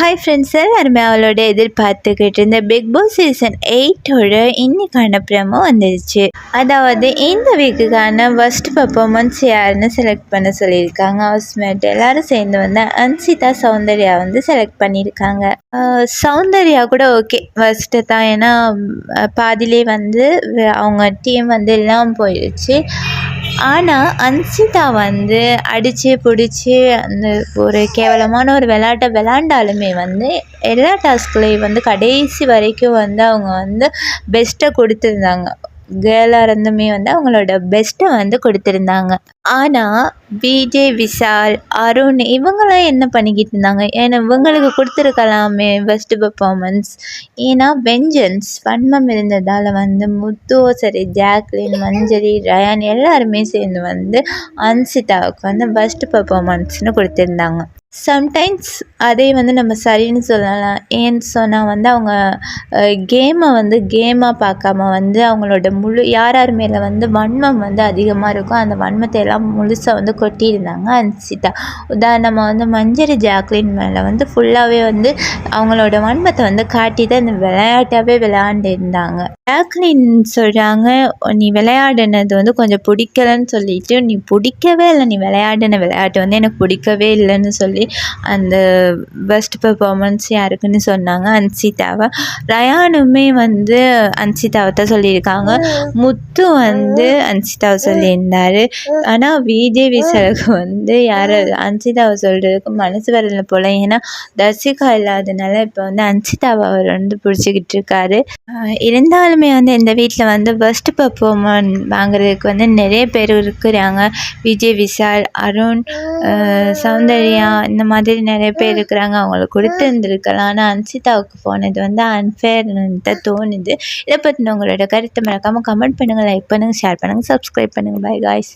Hi friends எல்லாருமே அவளோட எதிர்பார்த்துக்கிட்டு இருந்த பிக் பாஸ் சீசன் எயிட்டோட இன்னைக்கான ப்ரமோ வந்துருச்சு. அதாவது இந்த வீக்குக்கான ஃபர்ஸ்ட் பர்ஃபார்மன்ஸ் யாருன்னு செலக்ட் பண்ண சொல்லியிருக்காங்க. ஹவுஸ்மேட் எல்லாரும் சேர்ந்து வந்து அன்சிதா சௌந்தர்யா வந்து செலக்ட் பண்ணியிருக்காங்க. சௌந்தர்யா கூட ஓகே ஃபர்ஸ்ட்டு தான். ஏன்னா பாதிலே பாதியிலே வந்து அவங்க டீம் வந்து எல்லாம் போயிடுச்சு ஆனால் அன்சிதா வந்து அடித்து பிடிச்சி அந்த ஒரு கேவலமான ஒரு விளையாட்டை விளாண்டாலுமே வந்து எல்லா டாஸ்க்லேயும் வந்து கடைசி வரைக்கும் வந்து அவங்க வந்து பெஸ்ட்டை கொடுத்துருந்தாங்க. கேர்ளாக இருந்துமே வந்து அவங்களோட பெஸ்ட்டை வந்து கொடுத்துருந்தாங்க. ஆனால் பிஜே விஷால் அருண் இவங்களாம் என்ன பண்ணிக்கிட்டு இருந்தாங்க? ஏன்னா இவங்களுக்கு கொடுத்துருக்கலாமே பெஸ்ட்டு பர்ஃபார்மன்ஸ் ஏன்னா வெஞ்சன்ஸ் வன்மம் இருந்ததால் வந்து முத்து சரி ஜாக்லின் மஞ்சரி ரயான் எல்லாருமே சேர்ந்து வந்து அன்சிதாவுக்கு வந்து பெஸ்ட் பர்ஃபார்மன்ஸ்னு கொடுத்துருந்தாங்க. சம்டைம்ஸ் அதே வந்து நம்ம சரின்னு சொல்லலாம். ஏன்னு சொன்னால் வந்து அவங்க கேமை வந்து கேமாக பார்க்காம வந்து அவங்களோட முழு யார் யார் மேலே வந்து வன்மம் வந்து அதிகமாக இருக்கோ அந்த வன்மத்தை எல்லாம் முழுசாக வந்து கொட்டியிருந்தாங்க. அன்சிதா உதாரணமாக வந்து மஞ்சரி ஜாக்லின் மேலே வந்து ஃபுல்லாகவே வந்து அவங்களோட வன்மத்தை வந்து காட்டி தான் இந்த விளையாட்டாகவே விளையாண்டுருந்தாங்க. ஜாக்லின் சொல்கிறாங்க நீ விளையாடினது வந்து கொஞ்சம் பிடிக்கலன்னு சொல்லிட்டு நீ பிடிக்கவே இல்லை நீ விளையாடின விளையாட்டு வந்து எனக்கு பிடிக்கவே இல்லைன்னு சொல்லி அந்த பெஸ்ட் பெர்ஃபார்மன்ஸ் யாருக்குன்னு சொன்னாங்க. அன்சிதாவை ரயானுமே வந்து அன்சிதாவை தான் சொல்லியிருக்காங்க. முத்து வந்து அன்சிதாவை சொல்லியிருந்தாரு. ஆனால் விஜய் விசலுக்கு வந்து யார் அன்சிதாவை சொல்கிறதுக்கு மனசு வரல போல். ஏன்னா தர்சிகா இல்லாதனால இப்போ வந்து அன்சிதாவை அவர் வந்து பிடிச்சிக்கிட்டு இருக்காரு. இருந்தாலுமே வந்து இந்த வீட்டில் வந்து பெஸ்ட் பர்ஃபார்மன் வாங்குறதுக்கு வந்து நிறைய பேர் இருக்கிறாங்க. விஜய் விஷால் அருண் சௌந்தர்யா இந்த மாதிரி நிறைய பேர் இருக்கிறாங்க. அவங்களுக்கு கொடுத்துருந்துருக்கலாம் ஆனால் அன்சிதாவுக்கு போனது வந்து அன்ஃபேர்னு தான் தோணுது. இதை பற்றின உங்களோட கருத்தை மறக்காமல் கமெண்ட் பண்ணுங்கள் லைக் பண்ணுங்கள் ஷேர் பண்ணுங்கள் சப்ஸ்கிரைப் பண்ணுங்கள் பை காய்ஸ்